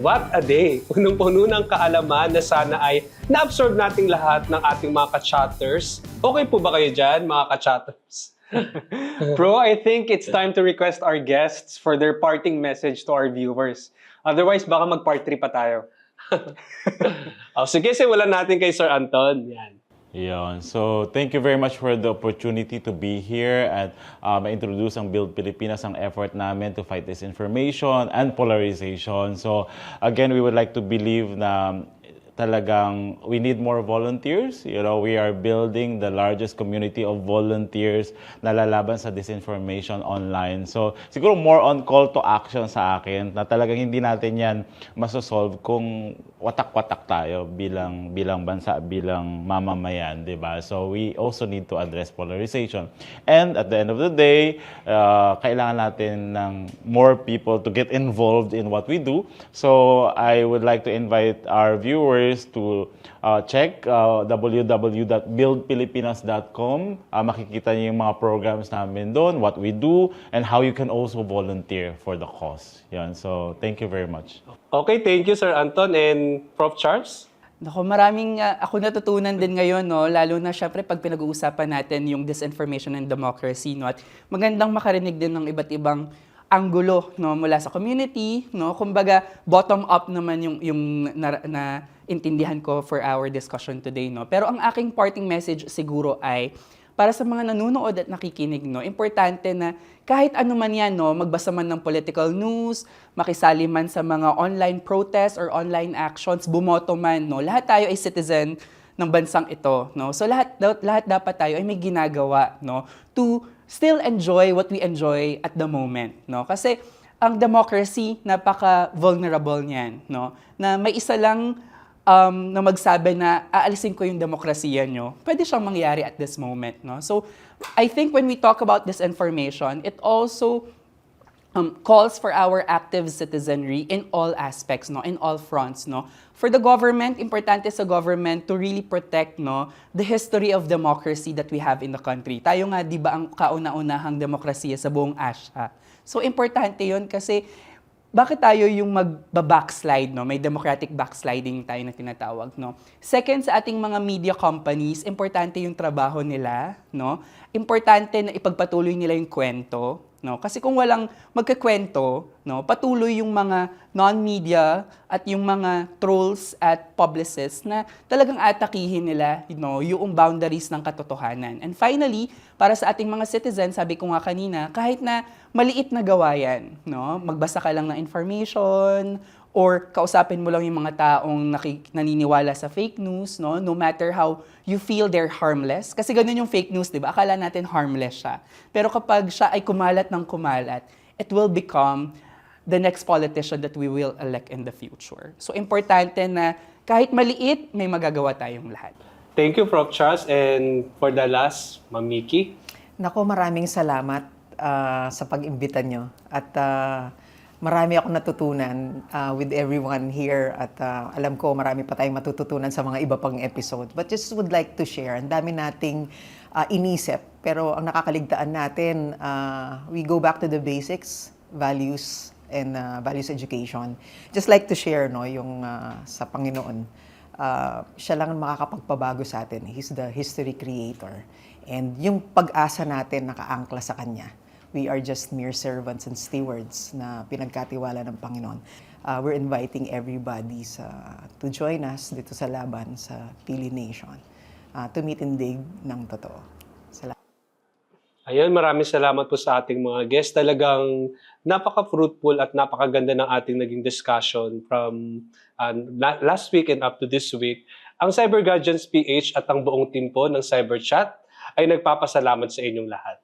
what a day! Punong-puno ng kaalaman na sana ay na-absorb nating lahat ng ating mga ka-chatters. Okay po ba kayo dyan, mga ka-chatters? Bro, I think it's time to request our guests for their parting message to our viewers. Otherwise, baka mag-part 3 pa tayo. oh, sige, simulan natin kay Sir Anton. Yan. Yun. So, thank you very much for the opportunity to be here at uh, ma-introduce ang Build Pilipinas, ang effort namin to fight disinformation and polarization. So, again, we would like to believe na talagang we need more volunteers. You know, we are building the largest community of volunteers na lalaban sa disinformation online. So, siguro more on call to action sa akin na talagang hindi natin yan masosolve kung watak-watak tayo bilang bilang bansa, bilang mamamayan, 'di ba? So we also need to address polarization. And at the end of the day, uh, kailangan natin ng more people to get involved in what we do. So I would like to invite our viewers to uh, check uh, www.buildpilipinas.com. Uh, makikita niyo yung mga programs namin doon, what we do, and how you can also volunteer for the cause. Yan. So thank you very much. Okay, thank you, Sir Anton. And Prof. Charles? Nako, maraming ah, ako natutunan din ngayon, no? lalo na syempre pag pinag-uusapan natin yung disinformation and democracy. No? At magandang makarinig din ng iba't ibang anggulo no mula sa community no kumbaga bottom up naman yung yung na, na intindihan ko for our discussion today no pero ang aking parting message siguro ay para sa mga nanonood at nakikinig, no, importante na kahit ano man yan, no, magbasa man ng political news, makisali man sa mga online protests or online actions, bumoto man, no, lahat tayo ay citizen ng bansang ito, no. So lahat lahat dapat tayo ay may ginagawa, no, to still enjoy what we enjoy at the moment, no. Kasi ang democracy napaka vulnerable niyan, no. Na may isa lang um, na magsabi na aalisin ko yung demokrasiya nyo, pwede siyang mangyari at this moment. No? So, I think when we talk about disinformation, it also um, calls for our active citizenry in all aspects, no, in all fronts, no. For the government, importante sa government to really protect, no, the history of democracy that we have in the country. Tayo nga, di ba, ang kauna-unahang demokrasiya sa buong Asia. So, importante yon kasi bakit tayo yung mag-backslide, no? May democratic backsliding tayo na tinatawag, no? Second, sa ating mga media companies, importante yung trabaho nila, no? Importante na ipagpatuloy nila yung kwento, no? Kasi kung walang magkakwento, no, patuloy yung mga non-media at yung mga trolls at publicists na talagang atakihin nila, you know, yung boundaries ng katotohanan. And finally, para sa ating mga citizens, sabi ko nga kanina, kahit na maliit na gawa yan, no? Magbasa ka lang ng information, or kausapin mo lang yung mga taong nakik- naniniwala sa fake news, no? No matter how you feel they're harmless. Kasi ganun yung fake news, di ba? Akala natin harmless siya. Pero kapag siya ay kumalat ng kumalat, it will become the next politician that we will elect in the future. So, importante na kahit maliit, may magagawa tayong lahat. Thank you, Prof. Charles. And for the last, Ma'am Miki. Nako, maraming salamat ah, sa pag-imbita nyo. At ah, marami akong natutunan ah, with everyone here. At ah, alam ko, marami pa tayong matututunan sa mga iba pang episode. But just would like to share, ang dami nating ah, inisip. Pero ang nakakaligtaan natin, ah, we go back to the basics, values, and ah, values education. Just like to share no, yung ah, sa Panginoon uh, siya lang ang makakapagpabago sa atin. He's the history creator. And yung pag-asa natin nakaangkla sa Kanya. We are just mere servants and stewards na pinagkatiwala ng Panginoon. Uh, we're inviting everybody sa, to join us dito sa laban sa Pili Nation. Uh, tumitindig ng totoo. Salamat. Ayun, maraming salamat po sa ating mga guests. Talagang napaka-fruitful at napakaganda ng ating naging discussion from uh, la- last week and up to this week. Ang Cyber Guardians PH at ang buong team po ng Cyber Chat ay nagpapasalamat sa inyong lahat.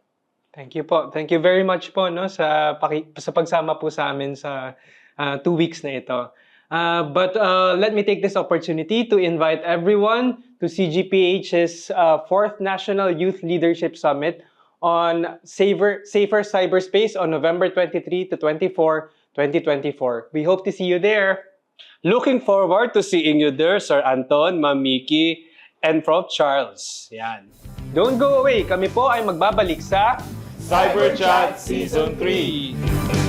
Thank you po. Thank you very much po no sa paki- sa pagsama po sa amin sa ah, two weeks na ito. Uh, but uh, let me take this opportunity to invite everyone to CGPH's uh, fourth National Youth Leadership Summit on safer, safer cyberspace on November 23 to 24, 2024. We hope to see you there. Looking forward to seeing you there, Sir Anton, Ma'am Miki, and Prof. Charles. Yan. Don't go away. Kami po ay magbabalik sa Cyber Chat Season 3